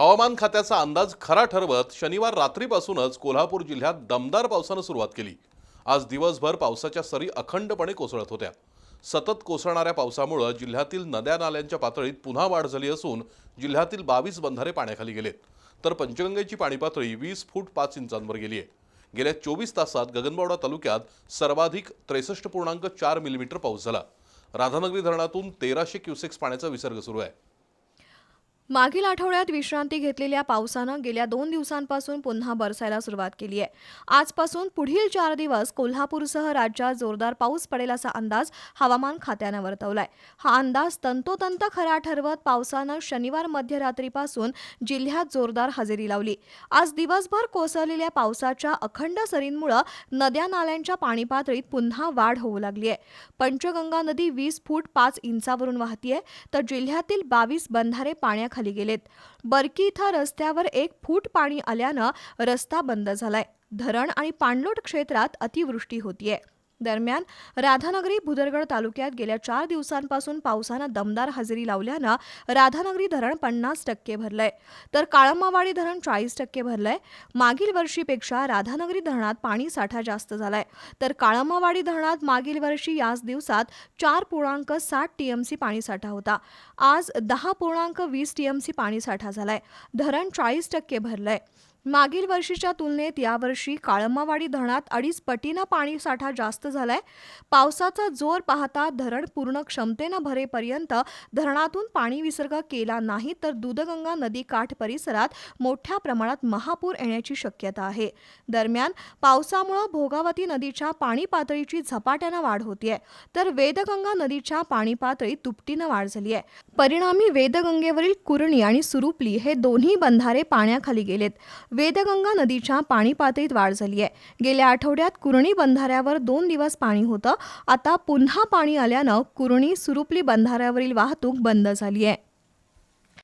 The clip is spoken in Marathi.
हवामान खात्याचा अंदाज खरा ठरवत शनिवार रात्रीपासूनच कोल्हापूर जिल्ह्यात दमदार पावसानं सुरुवात केली. आज दिवसभर पावसाच्या सरी अखंडपणे कोसळत होत्या. सतत कोसळणाऱ्या पावसामुळं जिल्ह्यातील नद्या नाल्यांच्या पातळीत पुन्हा वाढ झाली असून जिल्ह्यातील बावीस बंधारे पाण्याखाली गेलेत. तर पंचगंगेची पाणी पातळी वीस फूट पाच इंचांवर गेली आहे. गेल्या चोवीस तासात गगनबावडा तालुक्यात सर्वाधिक त्रेसष्ट पूर्णांक चार मिलीमीटर पाऊस झाला. राधानगरी धरणातून तेराशे क्युसेक्स पाण्याचा विसर्ग सुरू आहे. मागील आठवड्यात विश्रांती घेतलेल्या पावसानं गेल्या दोन दिवसांपासून पुन्हा बरसायला सुरुवात केली आहे. आजपासून पुढील चार दिवस कोल्हापूरसह राज्यात जोरदार पाऊस पडेल असा अंदाज हवामान खात्यानं वर्तवलाय. हा अंदाज तंतोतंत खरा ठरवत पावसानं शनिवार मध्यरात्रीपासून जिल्ह्यात जोरदार हजेरी लावली. आज दिवसभर कोसळलेल्या पावसाच्या अखंड सरींमुळं नद्या नाल्यांच्या पाणी पातळीत पुन्हा वाढ होऊ लागली आहे. पंचगंगा नदी वीस फूट पाच इंचावरून वाहतीये तर जिल्ह्यातील बावीस बंधारे पाण्याखाली गेलेत. बरकी इथं रस्त्यावर एक फूट पाणी आल्यानं रस्ता बंद झालाय. धरण आणि पाणलोट क्षेत्रात अतिवृष्टी होतीये. दरम्यान राधानगरी भुदरगड तालुक्यात गेल्या चार दिवसांपासून पावसानं दमदार हजेरी लावल्यानं राधानगरी धरण पन्नास टक्के भरलंय. तर काळंबावाडी धरण चाळीस टक्के भरलंय. मागील वर्षीपेक्षा राधानगरी धरणात पाणी साठा जास्त झालाय. तर काळंबावाडी धरणात मागील वर्षी याच दिवसात चार पूर्णांक साठ टीएमसी पाणीसाठा होता. आज दहा पूर्णांक वीस टीएमसी पाणीसाठा झालाय. धरण चाळीस टक्के भरलंय. मागील वर्षीच्या तुलनेत यावर्षी काळमावाडी धरणात अडीच पटीनं पाणी साठा जास्त झालाय. पावसाचा जोर पाहता धरण पूर्ण क्षमतेनं भरेपर्यंत धरणातून पाणी विसर्ग केला नाही तर दूधगंगा नदी काठ परिसरात मोठ्या प्रमाणात महापूर येण्याची शक्यता आहे. दरम्यान पावसामुळे भोगावती नदीच्या पाणी पातळीची झपाट्यानं वाढ होतीये. तर वेदगंगा नदीच्या पाणी पातळीत तुपटीनं वाढ झाली आहे परिणामी वेदगंगेवरील कुरणी आणि सुरुपली हे दोन्ही बंधारे पाण्याखाली गेलेत. वेदगंगा नदीच्या पाणी पातळीत वाढ झाली आहे. गेल्या आठवड्यात कुरणी बंधाऱ्यावर दोन दिवस पाणी होतं. आता पुन्हा पाणी आल्यानं कुरणी सुरुपली बंधाऱ्यावरील वाहतूक बंद झाली आहे.